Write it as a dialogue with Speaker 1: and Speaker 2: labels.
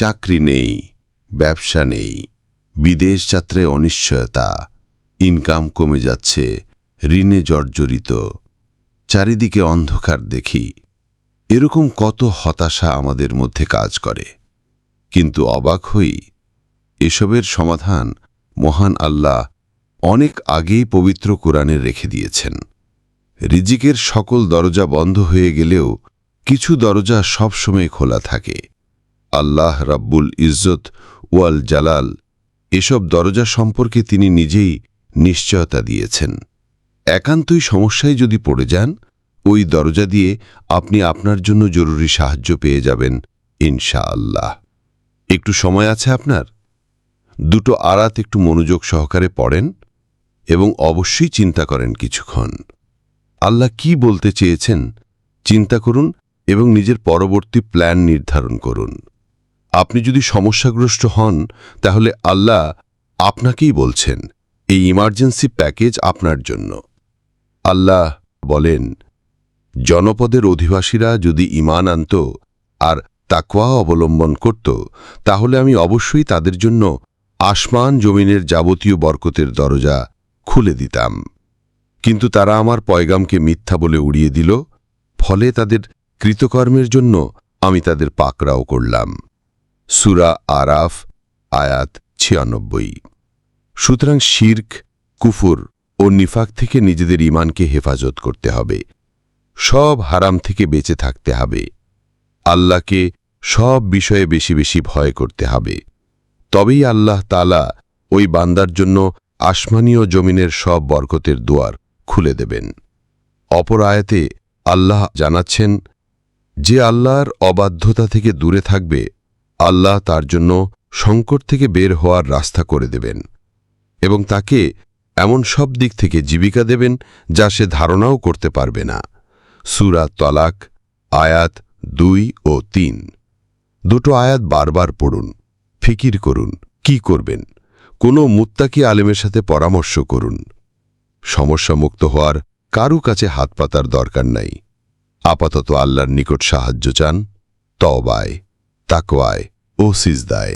Speaker 1: চাকরি নেই, ব্যবসা নেই, বিদেশ যাত্রায় অনিশ্চয়তা ইনকাম কমে যাচ্ছে, ঋণে জর্জরিত, চারিদিকে অন্ধকার দেখি। এরকম কত হতাশা আমাদের মধ্যে কাজ করে। কিন্তু অবাক হই, এসবের সমাধান মহান আল্লাহ অনেক আগেই পবিত্র কোরআনে রেখে দিয়েছেন। রিজিকের সকল দরজা বন্ধ হয়ে গেলেও কিছু দরজা সবসময় খোলা থাকে। আল্লাহ রাব্বুল ইজ্জত ওয়াল জালাল, এসব দরজা সম্পর্কে তিনি নিজেই নিশ্চয়তা দিয়েছেন। একান্তই সমস্যায় যদি পড়ে যান, ওই দরজা দিয়ে আপনি আপনার জন্য জরুরি সাহায্য পেয়ে যাবেন ইনশা আল্লাহ একটু সময় আছে আপনার? দুটো আরাত একটু মনোযোগ সহকারে পড়েন এবং অবশ্যই চিন্তা করেন কিছুক্ষণ। আল্লাহ কি বলতে চেয়েছেন, চিন্তা করুন এবং নিজের পরবর্তী প্ল্যান নির্ধারণ করুন। আপনি যদি সমস্যাগ্রস্ত হন, তাহলে আল্লাহ আপনাকেই বলছেন, এই ইমার্জেন্সি প্যাকেজ আপনার জন্য। আল্লাহ বলেন, জনপদের অধিবাসীরা যদি ইমান আনত আর তাকওয়া অবলম্বন করত, তাহলে আমি অবশ্যই তাদের জন্য আসমান জমিনের যাবতীয় বরকতের দরজা খুলে দিতাম। কিন্তু তারা আমার পয়গামকে মিথ্যা বলে উড়িয়ে দিল, ফলে তাদের কৃতকর্মের জন্য আমি তাদের পাকড়াও করলাম। সুরা আরাফ, আয়াত ছিয়ানব্বই। সুতরাং শির্ক, কুফুর ও নিফাক থেকে নিজেদের ইমানকে হেফাজত করতে হবে। সব হারাম থেকে বেঁচে থাকতে হবে। আল্লাহকে সব বিষয়ে বেশি বেশি ভয় করতে হবে। তবেই আল্লাহ তালা ওই বান্দার জন্য আসমানীয় জমিনের সব বরকতের দুয়ার খুলে দেবেন। অপর আয়াতে আল্লাহ জানাচ্ছেন, যে আল্লাহর অবাধ্যতা থেকে দূরে থাকবে আল্লাহ তার জন্য সংকট থেকে বের হওয়ার রাস্তা করে দেবেন এবং তাকে এমন সব দিক থেকে জীবিকা দেবেন যা সে ধারণাও করতে পারবে না। সুরা তলাক, আয়াত দুই ও তিন। দুটো আয়াত বারবার পড়ুন, ফিকির করুন, কি করবেন? কোনো মুত্তাকি আলেমের সাথে পরামর্শ করুন। সমস্যামুক্ত হওয়ার কারু কাছে হাত পাতার দরকার নাই। আপাতত আল্লাহর নিকট সাহায্য চান তবায় তাকওয়ায় ও সিজদায়